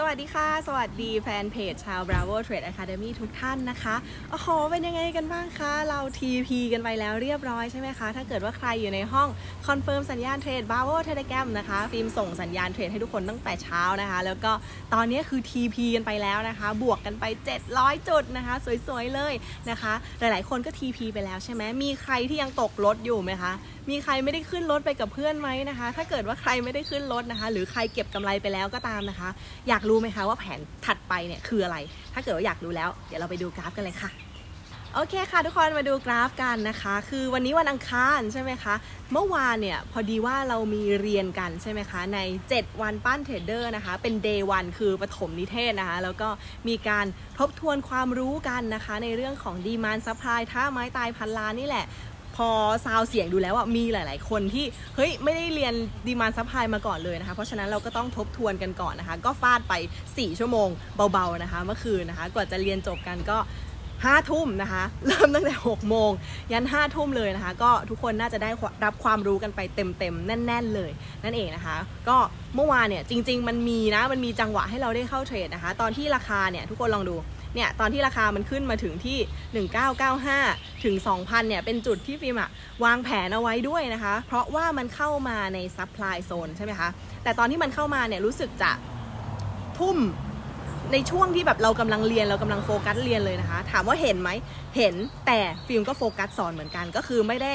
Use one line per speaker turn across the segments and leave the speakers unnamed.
สวัสดีค่ะ สวัสดีแฟนเพจชาว Bravo Trade Academy ทุกท่านนะคะ โอ้โห เป็นยังไงกันบ้างคะ เรา TP กันไปแล้วเรียบร้อยใช่ไหมคะ ถ้าเกิดว่าใครอยู่ในห้องคอนเฟิร์มสัญญาณเทรด Bravo Telegram นะคะ ฟิล์มส่งสัญญาณเทรดให้ทุกคนตั้งแต่เช้านะคะ แล้วก็ตอนนี้คือ TP กันไปแล้วนะคะ บวกกันไป 700 จุดนะคะ สวยๆเลยนะคะ หลายๆ คนก็ TP ไปแล้วใช่ไหมมีใครที่ยังตกรถอยู่ไหมคะ มีใครไม่ได้ขึ้นรถไปกับเพื่อนไหมนะคะ ถ้าเกิดว่าใครไม่ได้ขึ้นรถนะคะ หรือใครเก็บกำไรไปแล้วก็ตามนะคะ อยากรู้ไหมคะว่าแผนถัดไปเนี่ยคืออะไร ถ้าเกิดว่าอยากรู้แล้ว เดี๋ยวเราไปดูกราฟกันเลยค่ะโอเคค่ะทุกคนมาดูกราฟกันนะคะ คือวันนี้วันอังคารใช่ไหมคะเมื่อวานเนี่ยพอดีว่าเรามีเรียนกันใช่ไหมคะใน 7 วันปั้นเทรดเดอร์นะคะเป็น day วันคือปฐมนิเทศนะคะ แล้วก็มีการทบทวนความรู้กันนะคะ ในเรื่องของดีมานซัพพลายท่าไม้ตายพันล้านนี่แหละ พอซาวเสียงดูแล้วอะมีหลาย ๆ คนที่เฮ้ยไม่ได้เรียนดีมานซัพพลายมาก่อนเลยนะคะ เพราะฉะนั้นเราก็ต้องทบทวนกันก่อนนะคะ ก็ฟาดไป 4 ชั่วโมงเบา ๆ นะคะเมื่อคืนนะคะ กว่าจะเรียนจบกันก็ห้าทุ่มนะคะ เริ่มตั้งแต่6โมงยัน5้าทุ่มเลยนะคะ ก็ทุกคนน่าจะได้รับความรู้กันไปเต็มๆ แน่น ๆ เลย นั่นเองนะคะ ก็เมื่อวานเนี่ยจริง ๆ มันมีนะมันมีจังหวะให้เราได้เข้าเทรดนะคะ ตอนที่ราคาเนี่ยทุกคนลองดู เนี่ยตอนที่ราคามันขึ้นมาถึงที่ 1995 ถึง 2,000 เนี่ยเป็นจุดที่ฟิล์มอะวางแผนเอาไว้ด้วยนะคะ เพราะว่ามันเข้ามาในซั p พลายโซนใช่ไหมคะ แต่ตอนที่มันเข้ามาเนี่ยรู้สึกจะทุ่มในช่วงที่แบบเรากำลังเรียนเรากำลังโฟกัสเรียนเลยนะคะ ถามว่าเห็นไหมเห็นแต่ฟิล์มก็โฟกัสสอนเหมือนกัน ก็คือไม่ได้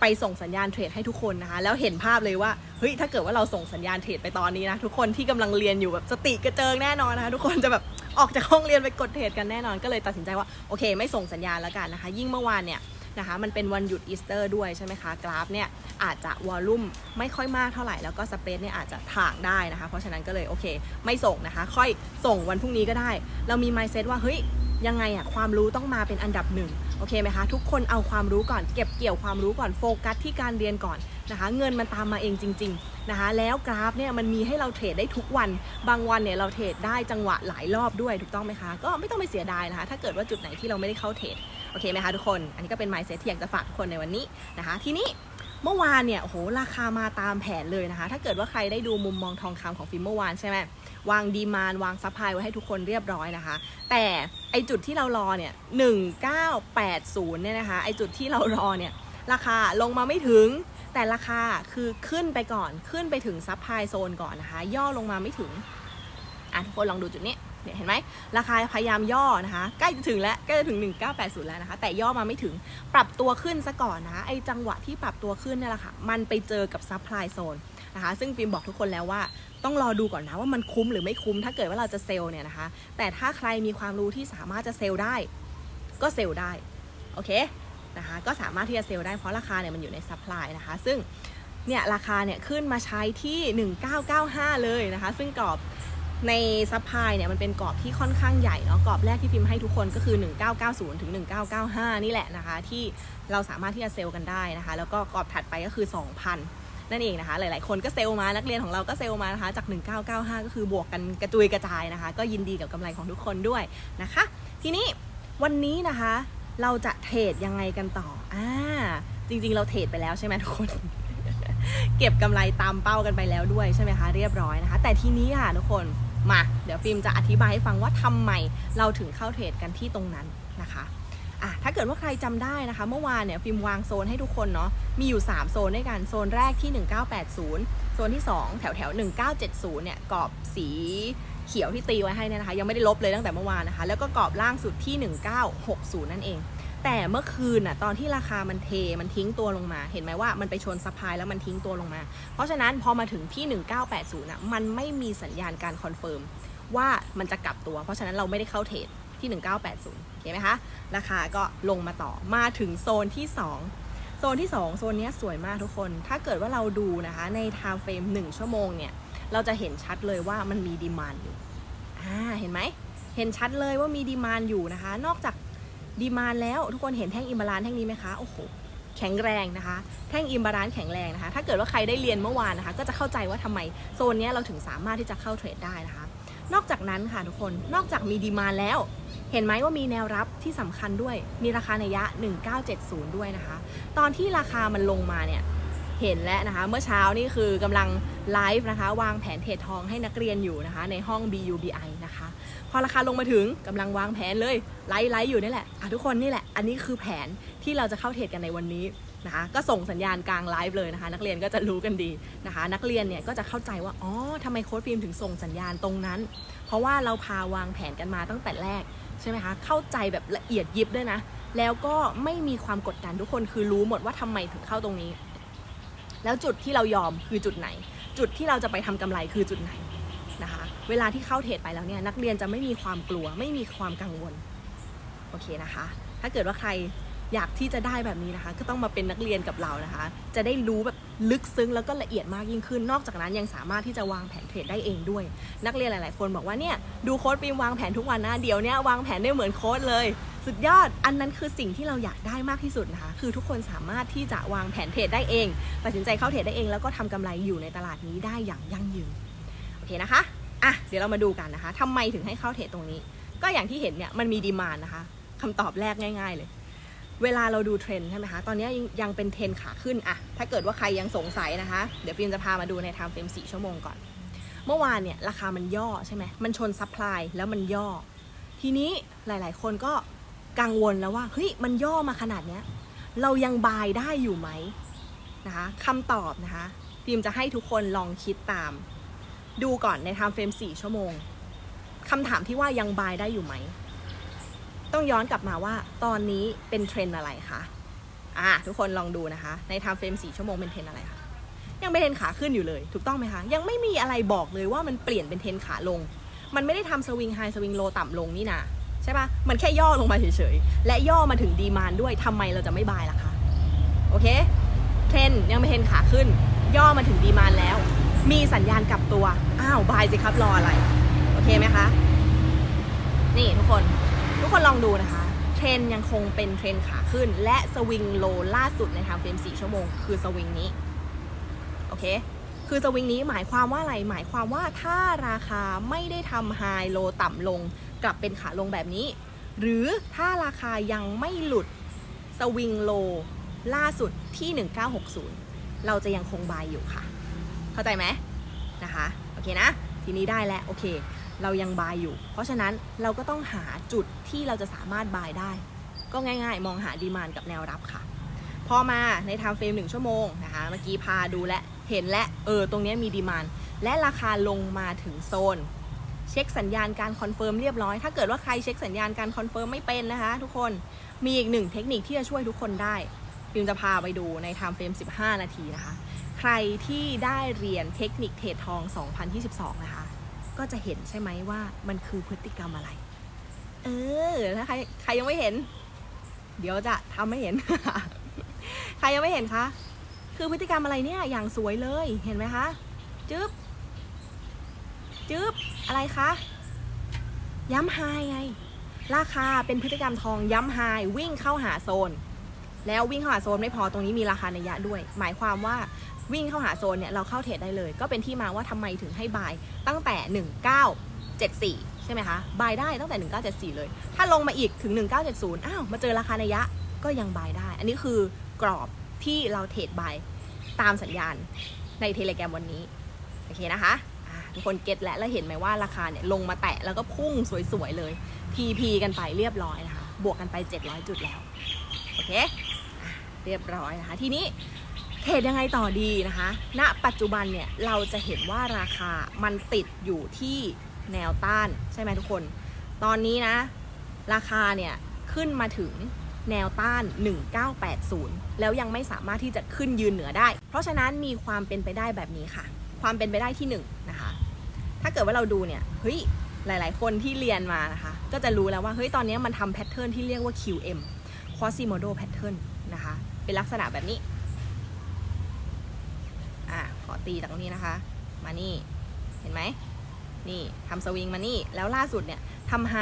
ไปส่งสัญญาณเทรดให้ทุกคนนะคะ แล้วเห็นภาพเลยว่าเฮ้ยถ้าเกิดว่าเราส่งสัญญาณเทรดไปตอนนี้นะทุกคนที่กำลังเรียนอยู่แบบสติกระเจิงแน่นอนนะคะทุกคนจะแบบ ออกจากห้องเรียนไปกดเทรดกันแน่นอนก็เลยตัดสินใจว่าโอเค ไม่ส่งสัญญาณแล้วกันนะคะ ยิ่งเมื่อวานเนี่ยนะคะมันเป็นวันหยุดอีสเตอร์ด้วยใช่ไหมคะ กราฟเนี่ยอาจจะวอลลุ่มไม่ค่อยมากเท่าไหร่ แล้วก็สเปซเนี่ยอาจจะถ่างได้นะคะ เพราะฉะนั้นก็เลยโอเค ไม่ส่งนะคะ ค่อยส่งวันพรุ่งนี้ก็ได้ เรามี mindset ว่าเฮ้ย ยังไงอะความรู้ต้องมาเป็นอันดับหนึ่งโอเคไหมคะ ทุกคนเอาความรู้ก่อน เก็บเกี่ยวความรู้ก่อนโฟกัสที่การเรียนก่อนนะคะ เงินมันตามมาเองจริง ๆนะคะ แล้วกราฟเนี่ยมันมีให้เราเทรดได้ทุกวัน บางวันเนี่ยเราเทรดได้จังหวะหลายรอบด้วยถูกต้องไหมคะก็ไม่ต้องไปเสียดายนะคะ ถ้าเกิดว่าจุดไหนที่เราไม่ได้เข้าเทรดโอเคไหมคะทุกคน อันนี้ก็เป็น mindset ที่อยากจะฝากทุกคนในวันนี้นะคะ ทีนี้ เมื่อวานเนี่ยโหราคามาตามแผนเลยนะคะ ถ้าเกิดว่าใครได้ดูมุมมองทองคำของฟิล์มเมื่อวานใช่ไหมวางดีมานวางซัพพลายไว้ให้ทุกคนเรียบร้อยนะคะ แต่ไอจุดที่เรารอเนี่ย1980เนี่ยนะคะ ไอจุดที่เรารอเนี่ยราคาลงมาไม่ถึงแต่ราคาคือขึ้นไปก่อนขึ้นไปถึงซัพพลายโซนก่อนนะคะ ย่อลงมาไม่ถึง อะทุกคนลองดูจุดนี้ เห็นไหมราคาพยายามย่อนะคะใกล้จะถึงแล้วใกล้จะถึง 1980 แล้วนะคะ แต่ย่อมาไม่ถึงปรับตัวขึ้นซะก่อนนะคะไอจังหวะที่ปรับตัวขึ้นเนี่ยแหละค่ะมันไปเจอกับซัพพลายโซนนะคะซึ่งฟิล์มบอกทุกคนแล้วว่าต้องรอดูก่อนนะว่ามันคุ้มหรือไม่คุ้มถ้าเกิดว่าเราจะเซลล์เนี่ยนะคะ แต่ถ้าใครมีความรู้ที่สามารถจะเซลล์ได้ ก็เซลล์ได้โอเคนะคะก็สามารถที่จะเซลล์ได้เพราะราคาเนี่ยมันอยู่ในซัพพลายนะคะ ซึ่งเนี่ยราคาเนี่ยขึ้นมาใช้ที่ 1995 เลยนะคะ ซึ่งกรอบ ในซัพพลายเนี่ยมันเป็นกรอบที่ค่อนข้างใหญ่เนาะกรอบแรกที่พิมพ์ให้ทุกคนก็คือ 1990 ถึง 1995 นี่แหละนะคะ ที่เราสามารถที่จะเซลล์กันได้นะคะ แล้วก็กรอบถัดไปก็คือ 2,000 นั่นเองนะคะ หลายๆ คนก็เซลล์มานักเรียนของเราก็เซลล์มานะคะจาก 1995 ก็คือบวกกันกระจุยกระจายนะคะ ก็ยินดีกับกำไรของทุกคนด้วยนะคะ ทีนี้วันนี้นะคะ เราจะเทรดยังไงกันต่ออ่าจริง ๆ เราเทรดไปแล้วใช่ไหมทุกคน เก็บกำไรตามเป้ากันไปแล้วด้วยใช่ไหมคะเรียบร้อยนะคะ แต่ทีนี้ค่ะทุกคนมาเดี๋ยวฟิล์มจะอธิบายให้ฟังว่าทำไมเราถึงเข้าเทรดกันที่ตรงนั้นนะคะอะถ้าเกิดว่าใครจำได้นะคะ เมื่อวานเนี่ยฟิล์มวางโซนให้ทุกคนเนาะมีอยู่ 3 โซนด้วยกันโซนแรกที่ 1980 โซนที่ 2 แถวแถว1970เนี่ยกรอบสีเขียวที่ตีไว้ให้เนี่ยนะคะ ยังไม่ได้ลบเลยตั้งแต่เมื่อวานนะคะ แล้วก็กรอบล่างสุดที่ 1960 นั่นเอง แต่เมื่อคืนน่ะตอนที่ราคามันเทมันทิ้งตัวลงมา เห็นไหมว่ามันไปชนซัพพลายแล้วมันทิ้งตัวลงมา เพราะฉะนั้นพอมาถึงที่ 1980น่ะมันไม่มีสัญญาณการคอนเฟิร์มว่ามันจะกลับตัว เพราะฉะนั้นเราไม่ได้เข้าเทรดที่ 1980เห็นไหมคะราคาก็ลงมาต่อมาถึงโซนที่ 2 โซนที่ 2 โซนนี้สวยมากทุกคน ถ้าเกิดว่าเราดูนะคะใน time frame 1ชั่วโมงเนี่ยเราจะเห็นชัดเลยว่ามันมีดีมานอยู่อ่าเห็นไหมเห็นชัดเลยว่ามีดีมานอยู่นะคะ นอกจาก ดีมานแล้วทุกคนเห็นแท่งอิมบาลานแท่งนี้ไหมคะโอ้โหแข็งแรงนะคะ แท่งอิมบาลานแข็งแรงนะคะ ถ้าเกิดว่าใครได้เรียนเมื่อวานนะคะ ก็จะเข้าใจว่าทำไมโซนเนี้ยเราถึงสามารถที่จะเข้าเทรดได้นะคะ นอกจากนั้นค่ะทุกคนนอกจากมีดีมานแล้ว เห็นไหมว่ามีแนวรับที่สำคัญด้วย มีราคาในยะ 1970 ด้วยนะคะ ตอนที่ราคามันลงมาเนี่ย เห็นแล้วนะคะ เมื่อเช้านี่คือกำลังไลฟ์นะคะ วางแผนเทรดทองให้นักเรียนอยู่นะคะ ในห้อง BUBI นะคะ พอราคาลงมาถึงกำลังวางแผนเลยไลฟ์ไลฟ์อยู่นี่แหละะทุกคนนี่แหละ อันนี้คือแผนที่เราจะเข้าเทรดกันในวันนี้นะคะก็ส่งสัญญาณกลางไลฟ์เลยนะคะ นักเรียนก็จะรู้กันดีนะคะ นักเรียนเนี่ยก็จะเข้าใจว่าอ๋อทำไมโค้ดฟิล์มถึงส่งสัญญาณตรงนั้น เพราะว่าเราพาวางแผนกันมาตั้งแต่แรกใช่ไหมคะเข้าใจแบบละเอียดยิบด้วยนะ แล้วก็ไม่มีความกดดันทุกคนคือรู้หมดว่าทำไมถึงเข้าตรงนี้ แล้วจุดที่เรายอมคือจุดไหน จุดที่เราจะไปทำกำไรคือจุดไหนนะคะ เวลาที่เข้าเทรดไปแล้วเนี่ยนักเรียนจะไม่มีความกลัว ไม่มีความกังวลโอเคนะคะ ถ้าเกิดว่าใครอยากที่จะได้แบบนี้นะคะ ก็ต้องมาเป็นนักเรียนกับเรานะคะ จะได้รู้แบบลึกซึ้งแล้วก็ละเอียดมากยิ่งขึ้น นอกจากนั้นยังสามารถที่จะวางแผนเทรดได้เองด้วย นักเรียนหลาย ๆ คนบอกว่าเนี่ยดูโค้ดฟิล์มวางแผนทุกวันนะเดี๋ยวเนี้ยวางแผนได้เหมือนโค้ดเลย สุดยอดอันนั้นคือสิ่งที่เราอยากได้มากที่สุดนะคะ คือทุกคนสามารถที่จะวางแผนเทรดได้เอง ตัดสินใจเข้าเทรดได้เอง แล้วก็ทำกำไรอยู่ในตลาดนี้ได้อย่างยั่งยืน โอเคนะคะ อะ เดี๋ยวเรามาดูกันนะคะทำไมถึงให้เข้าเทรดตรงนี้ ก็อย่างที่เห็นเนี่ย มันมีดีมานนะคะคำตอบแรกง่าย ๆ เลย เวลาเราดูเทรนด์ใช่ไหมคะ ตอนนี้ยังเป็นเทรนขาขึ้นอะถ้าเกิดว่าใครยังสงสัยนะคะ เดี๋ยวฟิล์มจะพามาดูในไทม์เฟรม4ชั่วโมงก่อน เมื่อวานเนี่ยราคามันย่อใช่ไหมมันชนซัพพลายแล้วมันย่อ ทีนี้หลาย ๆ คนก็ กังวลแล้วว่าเฮ้ยมันย่อมาขนาดเนี้ยเรายังบายได้อยู่ไหมนะคะคำตอบนะคะฟิมจะให้ทุกคนลองคิดตาม ดูก่อนในไทม์เฟรม4 ชั่วโมงคำถามที่ว่ายังบายได้อยู่ไหม ต้องย้อนกลับมาว่าตอนนี้เป็นเทรนอะไรคะอะทุกคนลองดูนะคะ ในไทม์เฟรม4ชั่วโมงเป็นเทรนอะไรคะยังเป็นเทรนขาขึ้นอยู่เลย ถูกต้องไหมคะ ยังไม่มีอะไรบอกเลยว่ามันเปลี่ยนเป็นเทรนขาลง มันไม่ได้ทำสวิงไฮสวิงโลต่ำลงนี่นะ ใช่ปะมันแค่ย่อลงมาเฉยๆ และย่อมาถึงดีมานด้วยทำไมเราจะไม่บายล่ะคะ โอเค เทรนยังเป็นเทรนขาขึ้น ย่อมาถึงดีมานแล้ว มีสัญญาณกลับตัว อ้าวบายสิครับรออะไร โอเคไหมคะ นี่ทุกคน ทุกคนลองดูนะคะ เทรนยังคงเป็นเทรนขาขึ้น และสวิงโลล่าสุดในทม์เฟรม4ชั่วโมง คือสวิงนี้ โอเคคือสวิงนี้หมายความว่าอะไร หมายความว่าถ้าราคาไม่ได้ทำไฮโลต่ำลง กลับเป็นขาลงแบบนี้ หรือถ้าราคายังไม่หลุดสวิงโลล่าสุดที่ 1960 เราจะยังคงบายอยู่ค่ะ เข้าใจไหมนะคะ โอเคนะ ทีนี้ได้แล้ว โอเค เรายังบายอยู่ เพราะฉะนั้นเราก็ต้องหาจุดที่เราจะสามารถบายได้ ก็ง่ายๆ มองหาดีมานกับแนวรับค่ะ พอมาในทม์เฟรมหนึ่งชั่วโมงนะคะ เมื่อกี้พาดูและ เห็นและ เออ ตรงนี้มีดีมานและราคาลงมาถึงโซน เช็คสัญญาณการคอนเฟิร์มเรียบร้อย ถ้าเกิดว่าใครเช็คสัญญาณการคอนเฟิร์มไม่เป็นนะคะ ทุกคน มีอีกหนึ่งเทคนิคที่จะช่วยทุกคนได้ฟิมจะพาไปดูในไทม์เฟรม 15 นาทีนะคะ ใครที่ได้เรียนเทคนิคเทรดทอง 2022 นะคะ ก็จะเห็นใช่ไหมว่ามันคือพฤติกรรมอะไร เออ ถ้าใครใครยังไม่เห็น เดี๋ยวจะทำให้เห็น ใครยังไม่เห็นคะ คือพฤติกรรมอะไรเนี่ย อย่างสวยเลย เห็นไหมคะ จึ๊บ จึ๊บ อะไรคะ ย้ำไฮไง ราคาเป็นพฤติกรรมทองย้ำไฮวิ่งเข้าหาโซน แล้ววิ่งเข้าหาโซนไม่พอตรงนี้มีราคาในยะด้วย หมายความว่าวิ่งเข้าหาโซนเนี่ยเราเข้าเทรดได้เลย ก็เป็นที่มาว่าทำไมถึงให้บายตั้งแต่ 1974 ใช่ไหมคะบายได้ตั้งแต่ 1974 เลย ถ้าลงมาอีกถึง 1970 อ้าวมาเจอราคาในยะก็ยังบายได้ อันนี้คือกรอบที่เราเทรดบายตามสัญญาณในเทเลแกรมวันนี้ โอเคนะคะ ทุกคนเก็ตแล้วแล้วเห็นไหมว่าราคาเนี่ยลงมาแตะแล้วก็พุ่งสวยๆเลย TP กันไปเรียบร้อยนะคะ บวกกันไป 700 จุดแล้ว โอเค เรียบร้อยนะคะ ทีนี้เทรดยังไงต่อดีนะคะ ณ ปัจจุบันเนี่ยเราจะเห็นว่าราคามันติดอยู่ที่แนวต้านใช่ไหมทุกคน ตอนนี้นะ ราคาเนี่ยขึ้นมาถึงแนวต้าน 1980 แล้วยังไม่สามารถที่จะขึ้นยืนเหนือได้ เพราะฉะนั้นมีความเป็นไปได้แบบนี้ค่ะ ความเป็นไปได้ที่1นงนะคะ เกิดว่าเราดูเนี่ยเฮ้ยหลาย ๆ คนที่เรียนมานะคะ ก็จะรู้แล้วว่าเฮ้ยตอนนี้มันทำแพทเทิร์นที่เรียกว่า QM Quasimodo Pattern นะคะ เป็นลักษณะแบบนี้อะขอตีตรงนี้นะคะ มานี่ เห็นไหมนี่ทำสวิงมานี่ แล้วล่าสุดเนี่ยทำไฮ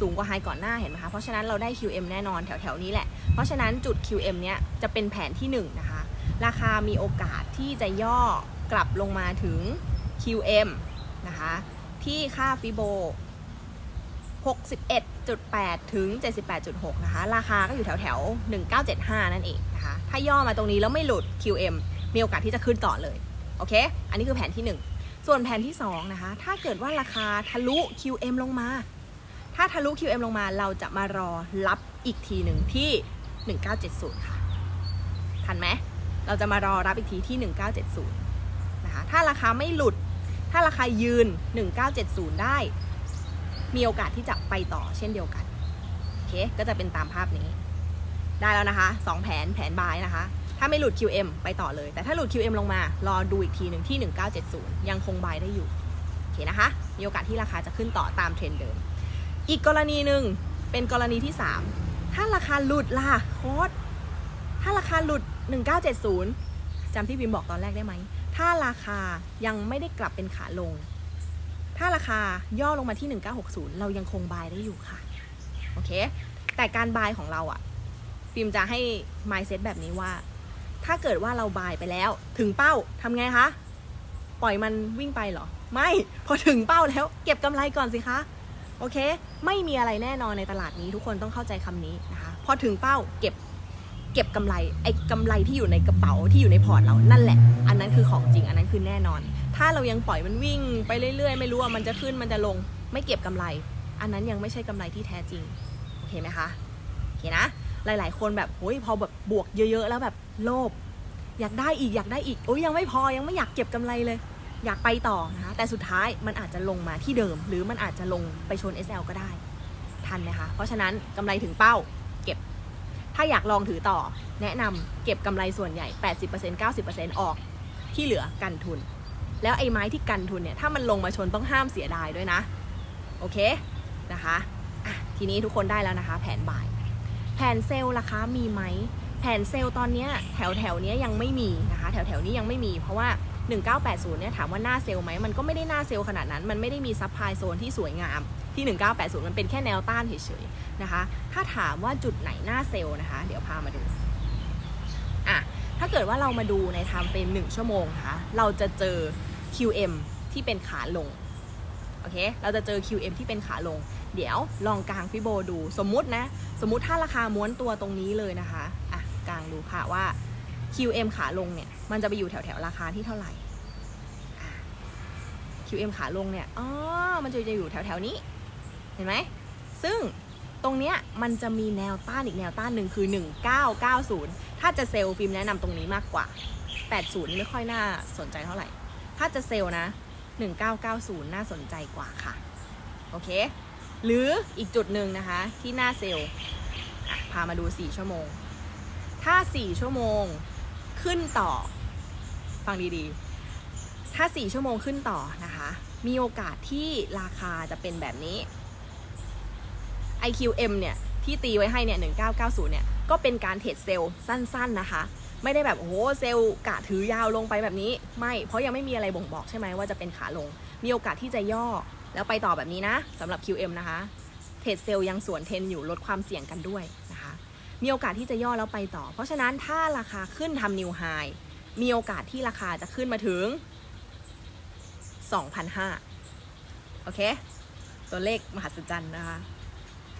สูงกว่าไฮก่อนหน้าเห็นไหมคะ เพราะฉะนั้นเราได้ QM แน่นอนแถว ๆ นี้แหละ เพราะฉะนั้นจุด QM เนี้ยจะเป็นแผนที่ 1 นะคะ ราคามีโอกาสที่จะย่อกลับลงมาถึง QM นะคะ ที่ค่าฟิโบ 61.8 ถึง 78.6 นะคะ ราคาก็อยู่แถวแถว1975 นั่นเองนะคะ ถ้าย่อมาตรงนี้แล้วไม่หลุด QM มีโอกาสที่จะขึ้นต่อเลย โอเค อันนี้คือแผนที่ 1 ส่วนแผนที่ 2 นะคะ ถ้าเกิดว่าราคาทะลุ QM ลงมา ถ้าทะลุ QM ลงมาเราจะมารอรับอีกทีหนึ่งที่ 1970 ค่ะ ทันไหม เราจะมารอรับอีกทีที่ 1970 นะคะ ถ้าราคาไม่หลุด ถ้าราคายืน 1970 ได้ มีโอกาสที่จะไปต่อเช่นเดียวกัน โอเค ก็จะเป็นตามภาพนี้ ได้แล้วนะคะ 2 แผนแผนบายนะคะ ถ้าไม่หลุด QM ไปต่อเลย แต่ถ้าหลุด QM ลงมา รอดูอีกทีหนึ่งที่ 1970 ยังคงบายได้อยู่ โอเคนะคะ มีโอกาสที่ราคาจะขึ้นต่อตามเทรนด์เดิม อีกกรณีหนึ่งเป็นกรณีที่ 3 ถ้าราคาหลุดล่ะโค้ดถ้าราคาหลุด 1970จำที่วิมบอกตอนแรกได้ไหม ถ้าราคายังไม่ได้กลับเป็นขาลง ถ้าราคาย่อลงมาที่ 1960 เรายังคงบายได้อยู่ค่ะ โอเค แต่การบายของเราอะฟิล์มจะให้ mindset แบบนี้ว่า ถ้าเกิดว่าเราบายไปแล้ว ถึงเป้าทำไงคะ ปล่อยมันวิ่งไปเหรอ ไม่ พอถึงเป้าแล้ว เก็บกำไรก่อนสิคะ โอเค ไม่มีอะไรแน่นอนในตลาดนี้ ทุกคนต้องเข้าใจคำนี้นะคะ พอถึงเป้าเก็บ เก็บกำไรไอ้กำไรที่อยู่ในกระเป๋าที่อยู่ในพอร์ตเรานั่นแหละ อันนั้นคือของจริงอันนั้นคือแน่นอน ถ้าเรายังปล่อยมันวิ่งไปเรื่อย ๆ ไม่รู้ว่ามันจะขึ้นมันจะลง ไม่เก็บกำไร อันนั้นยังไม่ใช่กำไรที่แท้จริงโอเคไหมคะโอเคนะ หลาย ๆ คนแบบโอ้ยพอแบบบวกเยอะ ๆ แล้วแบบโลภอยากได้อีกอยากได้อีกโอ้ยยังไม่พอยังไม่อยากเก็บกำไรเลย อยากไปต่อนะคะแต่สุดท้ายมันอาจจะลงมาที่เดิม หรือมันอาจจะลงไปชน SL ก็ได้ทันไหมคะเพราะฉะนั้นกำไรถึงเป้า ถ้าอยากลองถือต่อ แนะนำเก็บกำไรส่วนใหญ่ 80% 90%ออกที่เหลือกันทุน แล้วไอ้ไม้ที่กันทุนเนี่ย ถ้ามันลงมาชนต้องห้ามเสียดายด้วยนะ โอเคนะคะะทีนี้ทุกคนได้แล้วนะคะ แผนบ่าย แผนเซลล์ราคามีไหม แผนเซลล์ตอนนี้แถวแถวเนี้ยยังไม่มีนะคะ แถวแถวนี้ยังไม่มีเพราะว่า 1980เนี่ยถามว่าหน้าเซลล์ไหมมันก็ไม่ได้หน้าเซลล์ขนาดนั้น มันไม่ได้มีซับพลายโซนที่สวยงามที่ 1980 มันเป็นแค่แนวต้านเฉยๆนะคะ ถ้าถามว่าจุดไหนหน้าเซลล์นะคะ เดี๋ยวพามาดูอะถ้าเกิดว่าเรามาดูในไทม์เฟรม1 ชั่วโมงนะคะเราจะเจอ QM ที่เป็นขาลงโอเค เราจะเจอ QM ที่เป็นขาลง เดี๋ยวลองกลางฟิโบดู สมมุตินะ สมมุติถ้าราคาม้วนตัวตรงนี้เลยนะคะ อะกลางดูค่ะว่า QM ขาลงเนี่ย มันจะไปอยู่แถวแถวราคาที่เท่าไหร่ QM ขาลงเนี่ย อ๋อ มันจะจะอยู่แถวแถวนี้ เห็นไหม ซึ่งตรงเนี้ยมันจะมีแนวต้านอีกแนวต้านหนึ่งคือ 1990 ถ้าจะเซลล์ฟิล์มแนะนำตรงนี้มากกว่า 80 นี่ไม่ค่อยน่าสนใจเท่าไหร่ ถ้าจะเซลล์นะ 1990 น่าสนใจกว่าค่ะ โอเค หรืออีกจุดหนึ่งนะคะ ที่หน้าเซลล์พามาดู 4 ชั่วโมง ถ้า 4 ชั่วโมงขึ้นต่อ ฟังดีๆ ถ้า 4 ชั่วโมงขึ้นต่อนะคะ มีโอกาสที่ราคาจะเป็นแบบนี้ IQM เนี่ย ที่ตีไว้ให้เนี่ย 1990 เนี่ย ก็เป็นการเทรดเซลล์สั้นๆนะคะ ไม่ได้แบบ โอ้โห เซลล์กะถือยาวลงไปแบบนี้ ไม่ เพราะยังไม่มีอะไรบ่งบอกใช่ไหมว่าจะเป็นขาลง มีโอกาสที่จะย่อ แล้วไปต่อแบบนี้นะสำหรับ QM นะคะ เทรดเซลล์ยังสวนเทนอยู่ลดความเสี่ยงกันด้วยนะคะ มีโอกาสที่จะย่อแล้วไปต่อ เพราะฉะนั้นถ้าราคาขึ้นทำนิวไฮ มีโอกาสที่ราคาจะขึ้นมาถึง 2,500 โอเค ตัวเลขมหัศจรรย์นะคะ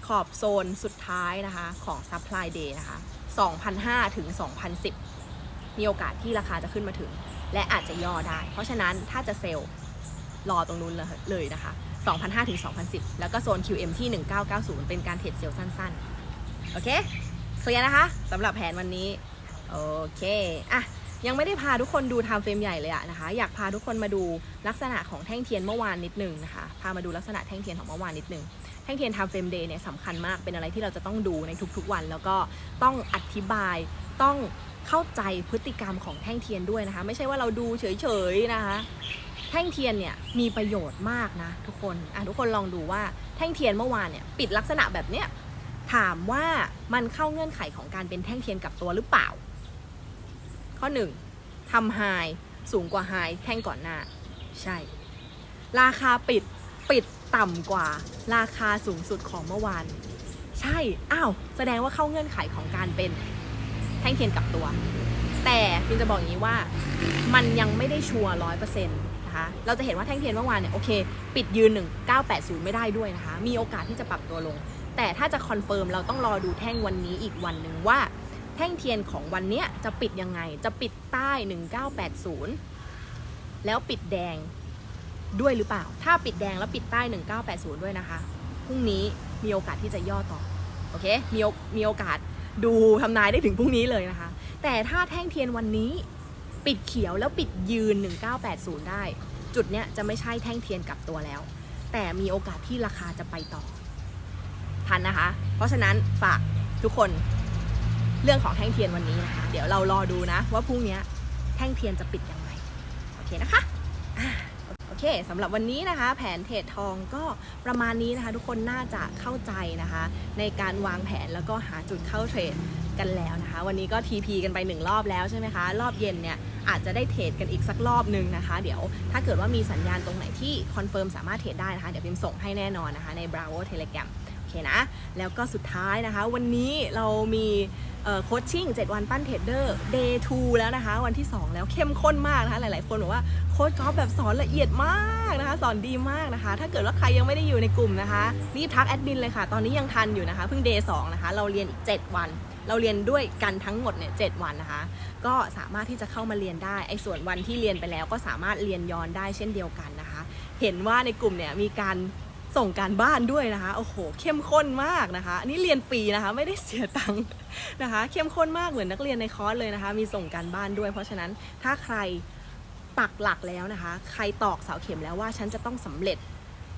ขอบโซนสุดท้ายนะคะของ Supply Day นะคะ 2,500 ถึง 2,010 มีโอกาสที่ราคาจะขึ้นมาถึง และอาจจะย่อได้ เพราะฉะนั้นถ้าจะเซลล์รอตรงนู้นเลยนะคะ 2,500 ถึง 2,010 แล้วก็โซน QM ที่ 1990 เป็นการเทรดเซลล์สั้นๆ โอเค เคลียร์นะคะสำหรับแผนวันนี้ โอเค อะ ยังไม่ได้พาทุกคนดูไทม์เฟรมใหญ่เลยอะนะคะ อยากพาทุกคนมาดูลักษณะของแท่งเทียนเมื่อวานนิดนึงนะคะ พามาดูลักษณะแท่งเทียนของเมื่อวานนิดนึง แท่งเทียนไทม์เฟรมเดย์เนี่ยสำคัญมาก เป็นอะไรที่เราจะต้องดูในทุกๆวัน แล้วก็ต้องอธิบาย ต้องเข้าใจพฤติกรรมของแท่งเทียนด้วยนะคะ ไม่ใช่ว่าเราดูเฉยๆนะคะ แท่งเทียนเนี่ยมีประโยชน์มากนะทุกคน อะทุกคนลองดูว่าแท่งเทียนเมื่อวานเนี่ยปิดลักษณะแบบเนี้ย ถามว่ามันเข้าเงื่อนไขของการเป็นแท่งเทียนกับตัวหรือเปล่า ข้อ 1ทำไฮสูงกว่าไฮแท่งก่อนหน้า ใช่ ราคาปิดปิดต่ำกว่า ราคาสูงสุดของเมื่อวาน ใช่ อ้าว แสดงว่าเข้าเงื่อนไขของการเป็นแท่งเทียนกลับตัว แต่ฟินจะบอกอย่างนี้ว่ามันยังไม่ได้ชัวร์ร้อยเปอร์เซ็นต์นะคะเราจะเห็นว่าแท่งเทียนเมื่อวานเนี่ยโอเค ปิดยืน 1980 ไม่ได้ด้วยนะคะ มีโอกาสที่จะปรับตัวลง แต่ถ้าจะคอนเฟิร์มเราต้องรอดูแท่งวันนี้อีกวันหนึ่งว่า แท่งเทียนของวันนี้จะปิดยังไง จะปิดใต้ 1980 แล้วปิดแดงด้วยหรือเปล่า ถ้าปิดแดงแล้วปิดใต้ 1980 ด้วยนะคะ พรุ่งนี้มีโอกาสที่จะย่อต่อ โอเค มีมีโอกาสดูทำนายได้ถึงพรุ่งนี้เลยนะคะ แต่ถ้าแท่งเทียนวันนี้ปิดเขียวแล้วปิดยืน 1980 ได้ จุดเนี้ยจะไม่ใช่แท่งเทียนกลับตัวแล้ว แต่มีโอกาสที่ราคาจะไปต่อ ทันนะคะ เพราะฉะนั้นฝากทุกคน เรื่องของแท่งเทียนวันนี้นะคะ เดี๋ยวเรารอดูนะ ว่าพรุ่งนี้แท่งเทียนจะปิดยังไงโอเคนะคะโอเคสำหรับวันนี้นะคะ แผนเทรดทองก็ประมาณนี้นะคะ ทุกคนน่าจะเข้าใจนะคะ ในการวางแผนแล้วก็หาจุดเข้าเทรดกันแล้วนะคะ วันนี้ก็ TP กันไปหนึ่งรอบแล้วใช่ไหมคะ รอบเย็นเนี่ยอาจจะได้เทรดกันอีกสักรอบหนึ่งนะคะ เดี๋ยวถ้าเกิดว่ามีสัญญาณตรงไหนที่คอนเฟิร์มสามารถเทรดได้นะคะ เดี๋ยวพิมพ์ส่งให้แน่นอนนะคะใน Bravo Telegram เคนะ แล้วก็สุดท้ายนะคะ วันนี้เรามีโคชชิ่ง7 วันปั้นเทรดเดอร์ day 2 แล้วนะคะ วันที่ 2 แล้วเข้มข้นมากนะคะ หลาย ๆ คนบอกว่าโค้ชกอล์ฟแบบสอนละเอียดมากนะคะ สอนดีมากนะคะ ถ้าเกิดว่าใครยังไม่ได้อยู่ในกลุ่มนะคะรีบทักแอดมินเลยค่ะ ตอนนี้ยังทันอยู่นะคะ เพิ่ง day 2 นะคะ เราเรียนอีก 7 วัน เราเรียนด้วยกันทั้งหมดเนี่ยเวันนะคะ ก็สามารถที่จะเข้ามาเรียนได้ไอ้ส่วนวันที่เรียนไปแล้วก็สามารถเรียนย้อนได้เช่นเดียวกันนะคะ เห็นว่าในกลุ่มเนี่ยมีการ ส่งการบ้านด้วยนะคะ โอ้โห เข้มข้นมากนะคะอันนี้เรียนฟรีนะคะ ไม่ได้เสียตังค์นะคะ เข้มข้นมากเหมือนนักเรียนในคอร์สเลยนะคะ มีส่งการบ้านด้วย เพราะฉะนั้นถ้าใครปักหลักแล้วนะคะ ใครตอกเสาเข็มแล้วว่าฉันจะต้องสำเร็จ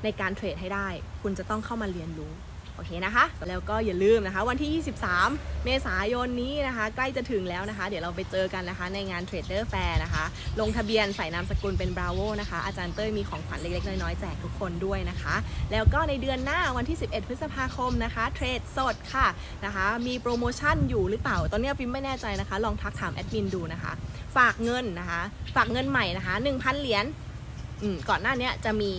ในการเทรดให้ได้ คุณจะต้องเข้ามาเรียนรู้ โอเคนะคะ แล้วก็อย่าลืมนะคะ วันที่ 23 เมษายนนี้นะคะ ใกล้จะถึงแล้วนะคะ เดี๋ยวเราไปเจอกันนะคะในงานเทรดเดอร์แฟร์นะคะ ลงทะเบียนใส่นามสกุลเป็น Bravo นะคะ อาจารย์เต้ยมีของขวัญเล็กๆ น้อยๆ แจกทุกคนด้วยนะคะ แล้วก็ในเดือนหน้าวันที่ 11 พฤษภาคมนะคะ เทรดสดค่ะนะคะ มีโปรโมชั่นอยู่หรือเปล่า ตอนนี้ฟิล์มไม่แน่ใจนะคะ ลองทักถามแอดมินดูนะคะ ฝากเงินนะคะ ฝากเงินใหม่นะคะ 1,000 เหรียญก่อนหน้านี้จะมี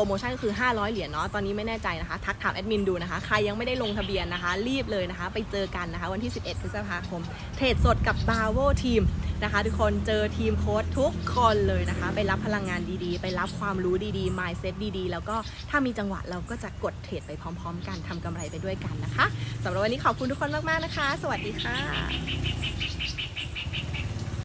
รโมชั่นก็คือ 500 เหรียญเนาะตอนนี้ไม่แน่ใจนะคะ ทักถามแอดมินดูนะคะ ใครยังไม่ได้ลงทะเบียนนะคะ รีบเลยนะคะ ไปเจอกันนะคะ วันที่ 11 พฤษภาคม เทรดสดกับ b a v o ทีมนะคะ ทุกคนเจอทีมโค้ชทุกคนเลยนะคะ ไปรับพลังงานดีๆ ไปรับความรู้ดีๆ mindset ดีๆ แล้วก็ถ้ามีจังหวะเราก็จะกดเทรดไปพร้อม ๆ กันทำกำไรไปด้วยกันนะคะสำหรับวันนี้ขอบคุณทุกคนมากๆนะคะ สวัสดีค่ะ